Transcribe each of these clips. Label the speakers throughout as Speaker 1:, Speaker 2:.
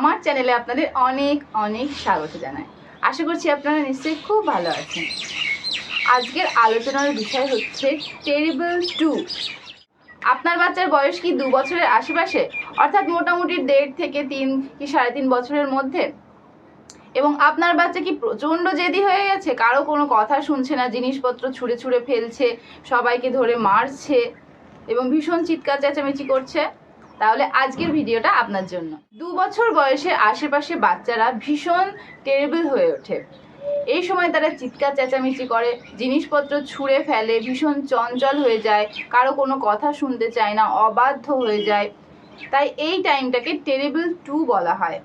Speaker 1: আমার চ্যানেলে আপনাদের অনেক অনেক স্বাগত জানাই। আশা করছি আপনারা নিশ্চয়ই খুব ভালো আছেন। আজকের আলোচনার বিষয় হচ্ছে টেরিবল টু আপনার বাচ্চার বয়স কি দু বছরের আশেপাশে? অর্থাৎ মোটামুটি দেড় থেকে তিন কি সাড়ে তিন বছরের মধ্যে? এবং আপনার বাচ্চা কি প্রচণ্ড জেদি হয়ে গেছে? কারও কোনো কথা শুনছে না, জিনিসপত্র ছুঁড়ে ছুঁড়ে ফেলছে, সবাইকে ধরে মারছে এবং ভীষণ চিৎকার, চেঁচামেচি করছে? তাহলে আজকের ভিডিওটা আপনার জন্য। দু বছর বয়সে আশেপাশে বাচ্চারা ভীষণ টেরিবল হয়ে ওঠে। এই সময় তারা চিৎকার, চেঁচামেচি করে, জিনিসপত্র ছুঁড়ে ফেলে, ভীষণ চঞ্চল হয়ে যায়, কারও কোনো কথা শুনতে চায় না, অবাধ্য হয়ে যায়। তাই এই টাইমটাকে টেরিবল টু বলা হয়।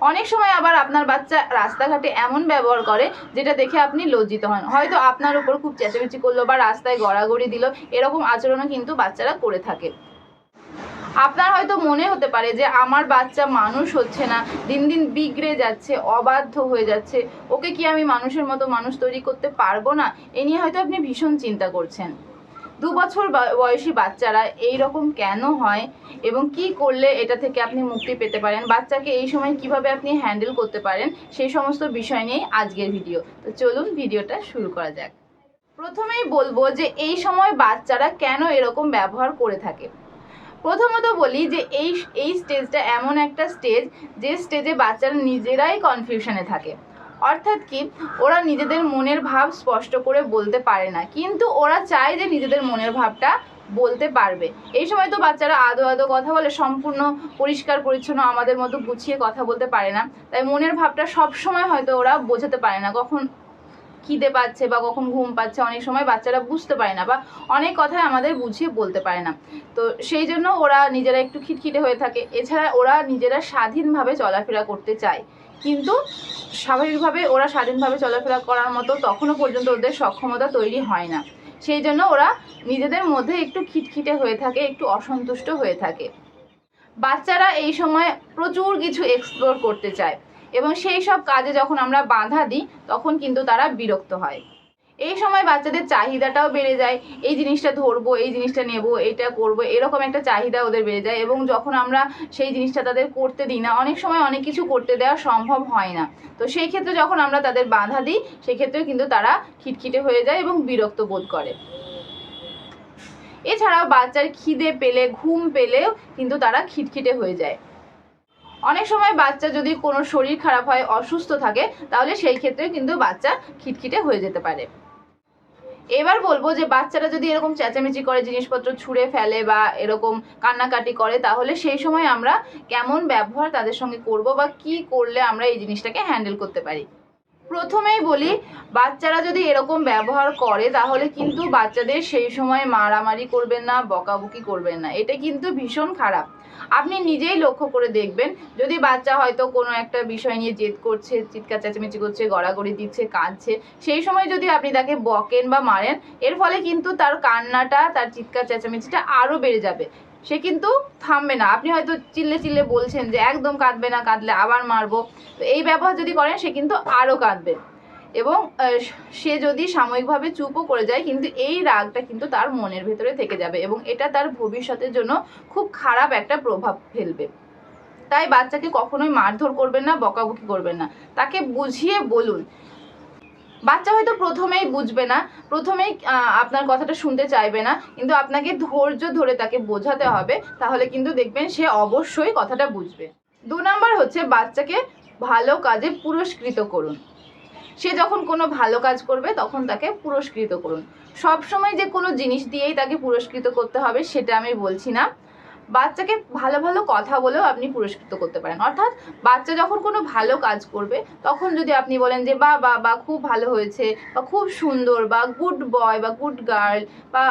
Speaker 1: অনেক সময় আবার আপনার বাচ্চা রাস্তাঘাটে এমন ব্যবহার করে, যেটা দেখে আপনি লজ্জিত হন। হয়তো আপনার উপর খুব চেঁচামেচি করল বা রাস্তায় গড়াগড়ি দিল, এরকম আচরণও কিন্তু বাচ্চারা করে থাকে। আপনার হয়তো মনে হতে পারে যে আমার বাচ্চা মানুষ হচ্ছে না, দিন দিন বিগড়ে যাচ্ছে, অবাধ্য হয়ে যাচ্ছে, ওকে কি আমি মানুষের মতো মানুষ তৈরি করতে পারব না? এ নিয়ে হয়তো আপনি ভীষণ চিন্তা করছেন। দু বছর বয়- বয়সী বাচ্চারা এই রকম কেন হয় এবং কি করলে এটা থেকে আপনি মুক্তি পেতে পারেন? বাচ্চাকে এই সময় কীভাবে আপনি হ্যান্ডেল করতে পারেন? সেই সমস্ত বিষয় নিয়েই আজকের ভিডিও। তো চলুন ভিডিওটা শুরু করা যাক। প্রথমেই বলব যে এই সময় বাচ্চারা কেন এরকম ব্যবহার করে থাকে? প্রথমত বলি যে এই এই স্টেজটা এমন একটা স্টেজ যে স্টেজে বাচ্চারা নিজেরাই কনফিউশনে থাকে। অর্থাৎ কি? ওরা নিজেদের মনের ভাব স্পষ্ট করে বলতে পারে না। কিন্তু ওরা চায় যে নিজেদের মনের ভাবটা বলতে পারবে। এই সময় তো বাচ্চারা আদো আদো কথা বলে, সম্পূর্ণ পরিষ্কার, পরিচ্ছন্ন, আমাদের মতো গুছিয়ে কথা বলতে পারে না। তাই মনের ভাবটা সব সময় হয়তো ওরা বোঝাতে পারে না। কখন খিদে পাচ্ছে বা কখন ঘুম পাচ্ছে, অনেক সময় বাচ্চারা বুঝতে পারে না বা অনেক কথাই আমাদের বুঝিয়ে বলতে পারে না। তো সেই জন্য ওরা নিজেরা একটু খিটখিটে হয়ে থাকে। এছাড়া ওরা নিজেরা স্বাধীনভাবে চলাফেরা করতে চায়। কিন্তু স্বাভাবিকভাবে ওরা স্বাধীনভাবে চলাফেরা করার মতো তখনও পর্যন্ত ওদের সক্ষমতা তৈরি হয় না। সেই জন্য ওরা নিজেদের মধ্যে একটু খিটখিটে হয়ে থাকে, একটু অসন্তুষ্ট হয়ে থাকে। বাচ্চারা এই সময় প্রচুর কিছু এক্সপ্লোর করতে চায়। এবং সেই সব কাজে যখন আমরা বাধা দিই, তখন কিন্তু তারা বিরক্ত হয়। এই সময় বাচ্চাদের চাহিদাটাও বেড়ে যায়। এই জিনিসটা ধরবো, এই জিনিসটা নেব, এটা করব, এরকম একটা চাহিদা ওদের বেড়ে যায় এবং যখন আমরা সেই জিনিসটা তাদের করতে দিই না, অনেক সময় অনেক কিছু করতে দেওয়া সম্ভব হয় না। তো সেই ক্ষেত্রে যখন আমরা তাদের বাধা দিই, সেক্ষেত্রেও কিন্তু তারা খিটখিটে হয়ে যায় এবং বিরক্ত বোধ করে। এছাড়াও বাচ্চার খিদে পেলে, ঘুম পেলেও কিন্তু তারা খিটখিটে হয়ে যায়। অনেক সময় বাচ্চা যদি কোনো শরীর খারাপ হয়, অসুস্থ থাকে, তাহলে সেই ক্ষেত্রে কিন্তু বাচ্চা খিটখিটে হয়ে যেতে পারে। এবার বলব যে বাচ্চারা যদি এরকম চেঁচামেচি করে, জিনিসপত্র ছুঁড়ে ফেলে বা এরকম কান্নাকাটি করে, তাহলে সেই সময় আমরা কেমন ব্যবহার তাদের সঙ্গে করব বা কি করলে আমরা এই জিনিসটাকে হ্যান্ডেল করতে পারি? প্রথমেই বলি, বাচ্চারা যদি এরকম ব্যবহার করে, তাহলে কিন্তু বাচ্চাদের সেই সময় মারামারি করবেন না, বকাবকি করবেন না। এটা কিন্তু ভীষণ খারাপ। আপনি নিজেই লক্ষ্য করে দেখবেন, যদি বাচ্চা হয়তো কোনো একটা বিষয় নিয়ে জেদ করছে, চিৎকার, চেঁচামেচি করছে, গড়াগড়ি দিচ্ছে, কাঁদছে, সেই সময় যদি আপনি তাকে বকেন বা মারেন, এর ফলে কিন্তু তার কান্নাটা, তার চিৎকার, চেঁচামেচিটা আরও বেড়ে যাবে। সে কিন্তু থামবে না। আপনি হয়তো চিল্লে চিল্লে বলছেন যে একদম কাঁদবে না, কাঁদলে আবার মারবো। তো এই ব্যবহার যদি করেন, সে কিন্তু আরও কাঁদবে। এবং সে যদি সাময়িকভাবে চুপও করে যায়, কিন্তু এই রাগটা কিন্তু তার মনের ভেতরে থেকে যাবে এবং এটা তার ভবিষ্যতের জন্য খুব খারাপ একটা প্রভাব ফেলবে। তাই বাচ্চাকে কখনোই মারধর করবেন না, বকাবকি করবেন না। তাকে বুঝিয়ে বলুন বাচ্চা হয়তো প্রথমেই বুঝবে না, প্রথমেই আপনার কথাটা শুনতে চাইবে না, কিন্তু আপনাকে ধৈর্য ধরে তাকে বোঝাতে হবে, তাহলে কিন্তু দেখবেন সে অবশ্যই কথাটা বুঝবে। দু নম্বর হচ্ছে বাচ্চাকে ভালো কাজে পুরস্কৃত করুন। সে যখন কোনো ভালো কাজ করবে, তখন তাকে পুরস্কৃত করুন। সবসময় যে কোনো জিনিস দিয়েই তাকে পুরস্কৃত করতে হবে, সেটা আমি বলছি না। বাচ্চাকে ভালো ভালো কথা বলেও আপনি পুরস্কৃত করতে পারেন। অর্থাৎ বাচ্চা যখন কোনো ভালো কাজ করবে, তখন যদি আপনি বলেন যে বা বা বা খুব ভালো হয়েছে বা খুব সুন্দর বা গুড বয় বা গুড গার্ল বা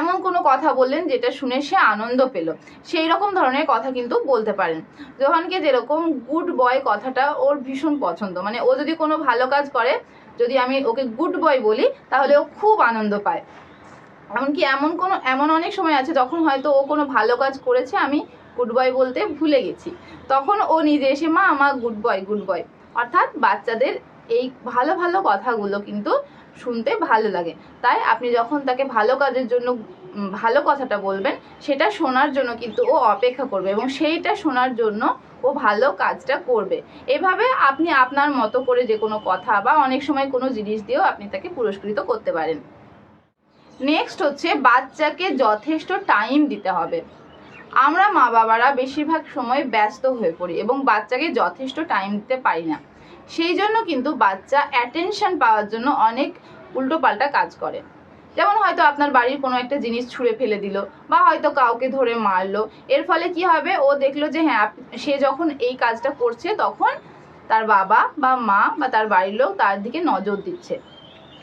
Speaker 1: এমন কোনো কথা বললেন যেটা শুনে সে আনন্দ পেল। সেই রকম ধরনের কথা কিন্তু বলতে পারেন। জোহানকে যেরকম গুড বয় কথাটা ওর ভীষণ পছন্দ। মানে ও যদি কোনো ভালো কাজ করে, যদি আমি ওকে গুড বয় বলি, তাহলে ও খুব আনন্দ পায়। এমনকি এমন কোনো, এমন অনেক সময় আছে যখন হয়তো ও কোনো ভালো কাজ করেছে, আমি গুড বয় বলতে ভুলে গেছি। তখন ও নিজে এসে, মা আমার গুড বয় গুড বয় অর্থাৎ বাচ্চাদের এই ভালো ভালো কথাগুলো কিন্তু শুনতে ভালো লাগে। তাই আপনি যখন তাকে ভালো কাজের জন্য ভালো কথাটা বলবেন, সেটা শোনার জন্য কিন্তু ও অপেক্ষা করবে এবং সেইটা শোনার জন্য ও ভালো কাজটা করবে। এভাবে আপনি আপনার মতো করে যে কোনো কথা বা অনেক সময় কোনো জিনিস দিয়েও আপনি তাকে পুরস্কৃত করতে পারেন। নেক্সট হচ্ছে বাচ্চাকে যথেষ্ট টাইম দিতে হবে। আমরা মা বাবারা বেশিরভাগ সময় ব্যস্ত হয়ে পড়ি এবং বাচ্চাকে যথেষ্ট টাইম দিতে পারি না। সেই জন্য কিন্তু বাচ্চা অ্যাটেনশন পাওয়ার জন্য অনেক উল্টোপাল্টা কাজ করে। যেমন হয়তো আপনার বাড়ির কোনো একটা জিনিস ছুঁড়ে ফেলে দিল বা হয়তো কাউকে ধরে মারলো। এর ফলে কি হবে? ও দেখল যে হ্যাঁ সে যখন এই কাজটা করছে তখন তার বাবা বা মা বা তার বাড়ির লোক তার দিকে নজর দিচ্ছে।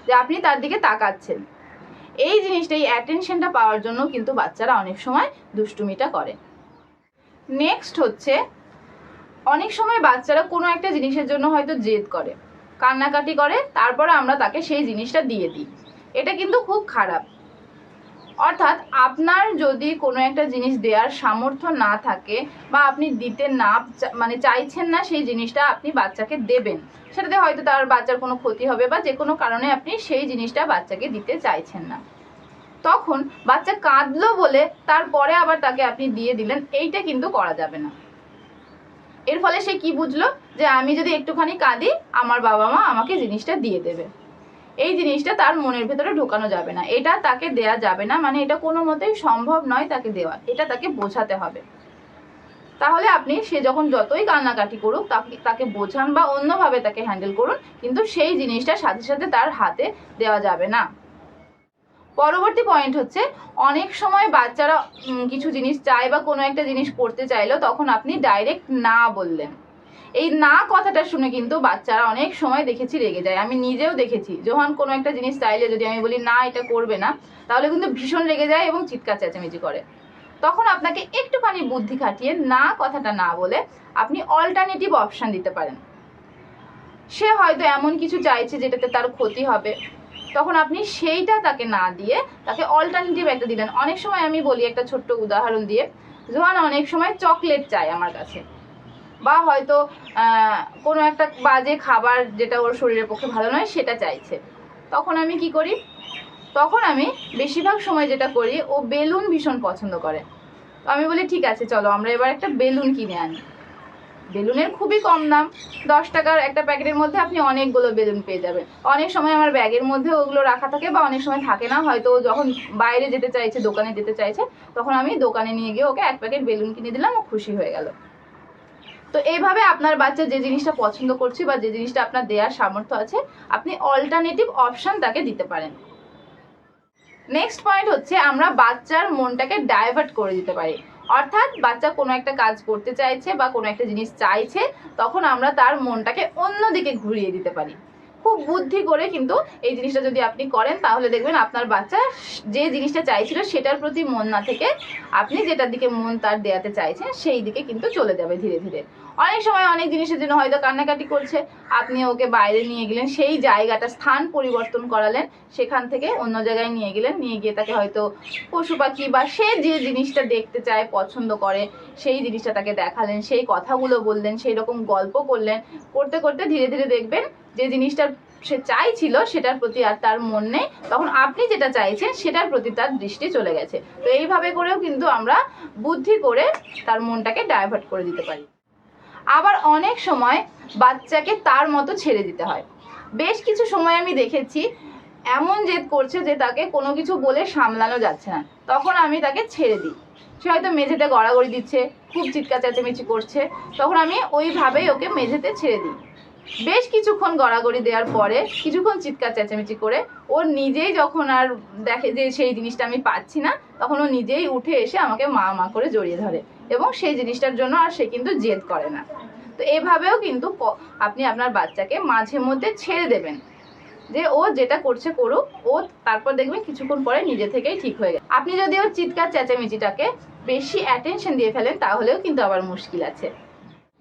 Speaker 1: যে আপনি তার দিকে তাকাচ্ছেন। এই জিনিসটা এই অ্যাটেনশনটা পাওয়ার জন্য কিন্তু বাচ্চারা অনেক সময় দুষ্টুমিটা করে। নেক্সট হচ্ছে, অনেক সময় বাচ্চারা কোনো একটা জিনিসের জন্য হয়তো জেদ করে, কান্নাকাটি করে, তারপরে আমরা তাকে সেই জিনিসটা দিয়ে দিই। এটা কিন্তু খুব খারাপ। অর্থাৎ আপনার যদি কোনো একটা জিনিস দেওয়ার সামর্থ্য না থাকে বা আপনি দিতে না মানে চাইছেন না সেই জিনিসটা আপনি বাচ্চাকে দেবেন, সেটাতে হয়তো তার বাচ্চার কোনো ক্ষতি হবে বা যে কোনো কারণে আপনি সেই জিনিসটা বাচ্চাকে দিতে চাইছেন না। তখন বাচ্চা কাঁদলো বলে তারপরে আবার তাকে আপনি দিয়ে দিলেন, এইটা কিন্তু করা যাবে না। এর ফলে সে কি বুঝলো? যে আমি যদি একটুখানি কাঁদি, আমার বাবা মা আমাকে জিনিসটা দিয়ে দেবে। এই জিনিসটা তার মনের ভেতরে ঢোকানো যাবে না। এটা তাকে দেয়া যাবে না মানে এটা কোনো মতেই সম্ভব নয় তাকে দেওয়া। এটা তাকে বোঝাতে হবে। তাহলে আপনি সে যখন যতই কান্নাকাটি করুক, তাকে তাকে বোঝান বা অন্যভাবে তাকে হ্যান্ডেল করুন, কিন্তু সেই জিনিসটা সাথে সাথে তার হাতে দেওয়া যাবে না। পরবর্তী পয়েন্ট হচ্ছে, অনেক সময় বাচ্চারা কিছু জিনিস চায় বা কোনো একটা জিনিস করতে চাইলো, তখন আপনি ডাইরেক্ট না বললেন। এই না কথাটা শুনে কিন্তু বাচ্চারা অনেক সময় দেখেছি রেগে যায়। আমি নিজেও দেখেছি। যখন কোনো একটা জিনিস চাইলে যদি আমি বলি, না, এটা করবে না, তাহলে কিন্তু ভীষণ রেগে যায় এবং চিৎকার চেঁচামেচি করে। তখন আপনাকে একটুখানি বুদ্ধি খাটিয়ে না কথাটা না বলে আপনি অল্টারনেটিভ অপশান দিতে পারেন। সে হয়তো এমন কিছু চাইছে যেটাতে তার ক্ষতি হবে। তখন আপনি সেইটা তাকে না দিয়ে তাকে অল্টারনেটিভ একটা দিলেন অনেক সময় আমি বলি একটা ছোট্ট উদাহরণ দিয়ে, জোহান, অনেক সময় চকলেট চায় আমার কাছে। বা হয়তো কোনো একটা বাজে খাবার যেটা ওর শরীরের পক্ষে ভালো নয়, সেটা চাইছে। তখন আমি কি করি? তখন আমি বেশিরভাগ সময় যেটা করি, ও বেলুন ভীষণ পছন্দ করে। তো আমি বলি, ঠিক আছে, চলো, আমরা এবার একটা বেলুন কিনে আনি। বেলুনের খুবই কম দাম। দশ টাকার একটা প্যাকেটের মধ্যে আপনি অনেকগুলো বেলুন পেয়ে যাবেন। অনেক সময় আমার ব্যাগের মধ্যে ওগুলো রাখা থাকে বা অনেক সময় থাকে না, হয়তো যখন বাইরে যেতে চাইছে, দোকানে যেতে চাইছে, তখন আমি দোকানে নিয়ে গিয়ে ওকে এক প্যাকেট বেলুন কিনে দিলাম, ও খুশি হয়ে গেল। তো এইভাবে আপনার বাচ্চা যে জিনিসটা পছন্দ করছে বা যে জিনিসটা আপনার দেওয়ার সামর্থ্য আছে, আপনি অল্টারনেটিভ অপশান তাকে দিতে পারেন। নেক্সট পয়েন্ট হচ্ছে আমরা বাচ্চার মনটাকে ডাইভার্ট করে দিতে পারি। অর্থাৎ বাচ্চা কোনো একটা কাজ করতে চাইছে বা কোনো একটা জিনিস চাইছে, তখন আমরা তার মনটাকে অন্যদিকে ঘুরিয়ে দিতে পারি। খুব বুদ্ধি করে কিন্তু এই জিনিসটা যদি আপনি করেন, তাহলে দেখবেন আপনার বাচ্চা যে জিনিসটা চাইছিল সেটার প্রতি মন না থেকে আপনি যেটার দিকে মন তার দেওয়াতে চাইছেন, সেই দিকে কিন্তু চলে যাবে ধীরে ধীরে। অনেক সময় অনেক জিনিসের জন্য হয়তো কান্নাকাটি করছে। আপনি ওকে বাইরে নিয়ে গেলেন, সেই জায়গাটা স্থান পরিবর্তন করালেন, সেখান থেকে অন্য জায়গায় নিয়ে গেলেন, নিয়ে গিয়ে তাকে হয়তো পশু পাখি বা সে যে জিনিসটা দেখতে চায়, পছন্দ করে, সেই জিনিসটা তাকে দেখালেন, সেই কথাগুলো বললেন, সেই রকম গল্প করলেন। করতে করতে ধীরে ধীরে দেখবেন যে জিনিসটা সে চাইছিল, সেটার প্রতি আর তার মন নেই। তখন আপনি যেটা চাইছেন, সেটার প্রতি তার দৃষ্টি চলে গেছে। তো এইভাবে করেও কিন্তু আমরা বুদ্ধি করে তার মনটাকে ডাইভার্ট করে দিতে পারি। আবার অনেক সময় বাচ্চাকে তার মতো ছেড়ে দিতে হয়। বেশ কিছু সময় আমি দেখেছি, এমন জেদ করছে যে তাকে কোনো কিছু বলে সামলানো যাচ্ছে না। তখন আমি তাকে ছেড়ে দিই। সে হয়তো মেঝেতে গড়াগড়ি দিচ্ছে, খুব চিৎকার চেঁচামেচি করছে। তখন আমি ওইভাবেই ওকে মেঝেতে ছেড়ে দিই। বেশ কিছুক্ষণ গড়াগড়ি দেওয়ার পরে কিছুক্ষণ চিৎকার চেঁচামেচি করে ও নিজেই যখন আর দেখে যে সেই জিনিসটা আমি পাচ্ছি না, তখন ও নিজেই উঠে এসে আমাকে মা মা করে জড়িয়ে ধরে এবং সেই জিনিসটার জন্য আর সে কিন্তু জেদ করে না। তো এভাবেও কিন্তু আপনি আপনার বাচ্চাকে মাঝে মধ্যে ছেড়ে দেবেন যে ও যেটা করছে করুক, ও তারপর দেখবেন কিছুক্ষণ পরে নিজে থেকেই ঠিক হয়ে গেছে। আপনি যদি ওর চিৎকার চেঁচামেচিটাকে বেশি অ্যাটেনশন দিয়ে ফেলেন, তাহলেও কিন্তু আবার মুশকিল আছে।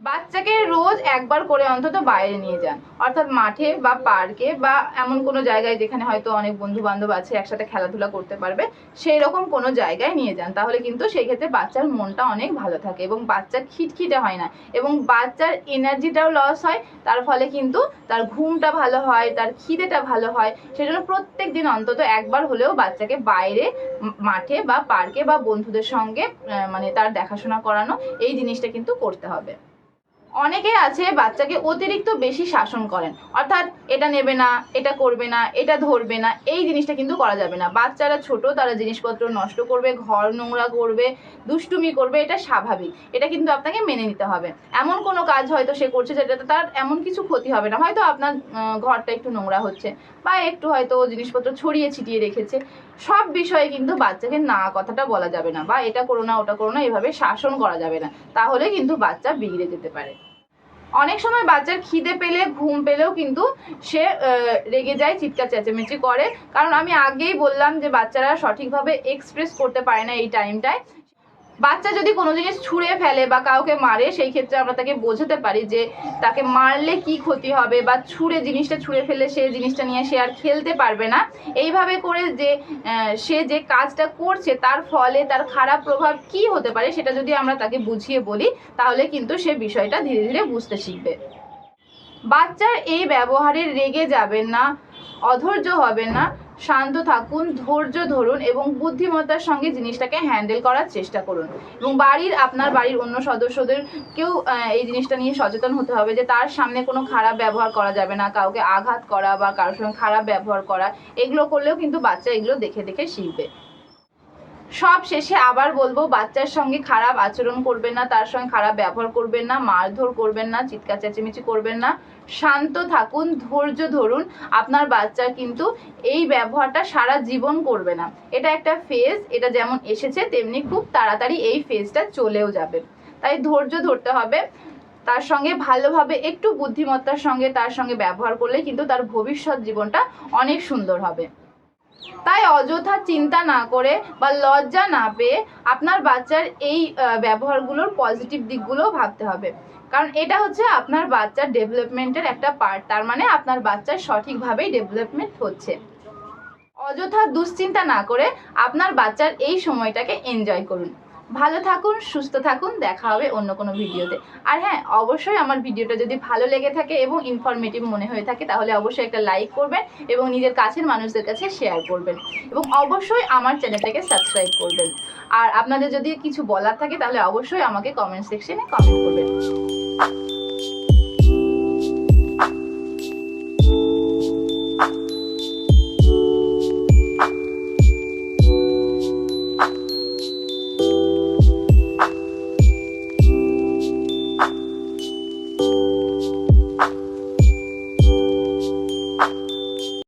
Speaker 1: বাচ্চাকে রোজ একবার করে অন্তত বাইরে নিয়ে যান। অর্থাৎ মাঠে বা পার্কে বা এমন কোনো জায়গায় যেখানে হয়তো অনেক বন্ধু বান্ধব আছে, একসাথে খেলাধুলা করতে পারবে সেই রকম কোনো জায়গায় নিয়ে যান। তাহলে কিন্তু সেই ক্ষেত্রে বাচ্চার মনটা অনেক ভালো থাকে এবং বাচ্চা খিটখিটে হয় না এবং বাচ্চার এনার্জিটাও লস হয়, তার ফলে কিন্তু তার ঘুমটা ভালো হয়, তার খিদেটা ভালো হয়। সেজন্য প্রত্যেক দিন অন্তত একবার হলেও বাচ্চাকে বাইরে মাঠে বা পার্কে বা বন্ধুদের সঙ্গে মানে তার দেখাশোনা করানো, এই জিনিসটা কিন্তু করতে হবে। অনেকে আছে বাচ্চাকে অতিরিক্ত বেশি শাসন করেন। অর্থাৎ এটা নেবে না, এটা করবে না, এটা ধরবে না, এই জিনিসটা কিন্তু করা যাবে না। বাচ্চারা ছোট, তারা জিনিসপত্র নষ্ট করবে, ঘর নোংরা করবে, দুষ্টুমি করবে, এটা স্বাভাবিক। এটা কিন্তু আপনাকে মেনে নিতে হবে। এমন কোনো কাজ হয়তো সে করছে যেটাতে তার এমন কিছু ক্ষতি হবে না। হয়তো আপনার ঘরটা একটু নোংরা হচ্ছে বা একটু হয়তো জিনিসপত্র ছড়িয়ে ছিটিয়ে রেখেছে। সব বিষয়ে কিন্তু বাচ্চাকে না কথাটা বলা যাবে না, বা এটা করো না, ওটা করো না, এভাবে শাসন করা যাবে না। তাহলে কিন্তু বাচ্চা বিগড়ে যেতে পারে। অনেক সময় বাচ্চার খিদে পেলে, ঘুম পেলেও কিন্তু সে রেগে যায়, চিৎকার, চেঁচামেচি করে। কারণ আমি আগেই বললাম যে বাচ্চারা সঠিকভাবে এক্সপ্রেস করতে পারে না এই টাইমটায় বাচ্চা যদি কোনো জিনিস ছুঁড়ে ফেলে বা কাউকে মারে, সেই ক্ষেত্রে আমরা তাকে বোঝাতে পারি যে তাকে মারলে কি ক্ষতি হবে বা ছুঁড়ে জিনিসটা ছুঁড়ে ফেলে সে জিনিসটা নিয়ে সে আর খেলতে পারবে না। এইভাবে করে যে সে যে কাজটা করছে তার ফলে তার খারাপ প্রভাব কি হতে পারে সেটা যদি আমরা তাকে বুঝিয়ে বলি, তাহলে কিন্তু সে বিষয়টা ধীরে ধীরে বুঝতে শিখবে। বাচ্চার এই ব্যবহারে রেগে যাবেন না, অধৈর্য হবেন না শান্ত থাকুন, ধৈর্য ধরুন এবং বুদ্ধিমত্তার সঙ্গে জিনিসটাকে হ্যান্ডেল করার চেষ্টা করুন। এবং বাড়ির, আপনার বাড়ির অন্য সদস্যদেরকেও এই জিনিসটা নিয়ে সচেতন হতে হবে যে তার সামনে কোনো খারাপ ব্যবহার করা যাবে না, কাউকে আঘাত করা বা কারোর সঙ্গে খারাপ ব্যবহার করা, এগুলো করলেও কিন্তু বাচ্চা এগুলো দেখে দেখে শিখবে। সব শেষে আবার বলব, বাচ্চার সঙ্গে খারাপ আচরণ করবেন না, তার সঙ্গে খারাপ ব্যবহার করবেন না, মারধর করবেন না, চিৎকার চেঁচিমেচি করবেন না। শান্ত থাকুন, ধৈর্য ধরুন। আপনার বাচ্চা কিন্তু এই ব্যবহারটা সারা জীবন করবে না। এটা একটা ফেজ এটা যেমন এসেছে, তেমনি খুব তাড়াতাড়ি এই ফেজটা চলেও যাবে। তাই ধৈর্য ধরতে হবে। তার সঙ্গে ভালোভাবে, একটু বুদ্ধিমত্তার সঙ্গে তার সঙ্গে ব্যবহার করলে কিন্তু তার ভবিষ্যৎ জীবনটা অনেক সুন্দর হবে। তাই অযথা চিন্তা না করে বা লজ্জা না পেয়ে আপনার বাচ্চার এই ব্যবহারগুলোর পজিটিভ দিকগুলো ভাবতে হবে। কারণ এটা হচ্ছে আপনার বাচ্চার ডেভেলপমেন্টের একটা পার্ট তার মানে আপনার বাচ্চার সঠিকভাবেই ডেভেলপমেন্ট হচ্ছে। অযথা দুশ্চিন্তা না করে আপনার বাচ্চার এই সময়টাকে এনজয় করুন। ভালো থাকুন, সুস্থ থাকুন, দেখা হবে অন্য কোনো ভিডিওতে। আর হ্যাঁ অবশ্যই আমার ভিডিওটা যদি ভালো লেগে থাকে এবং ইনফরমেটিভ মনে হয়ে থাকে, তাহলে অবশ্যই একটা লাইক করবেন এবং নিজের কাছের মানুষদের কাছে শেয়ার করবেন। এবং অবশ্যই আমার চ্যানেলটাকে সাবস্ক্রাইব করবেন। আর আপনাদের যদি কিছু বলার থাকে, তাহলে অবশ্যই আমাকে কমেন্ট সেকশনে কমেন্ট করবেন।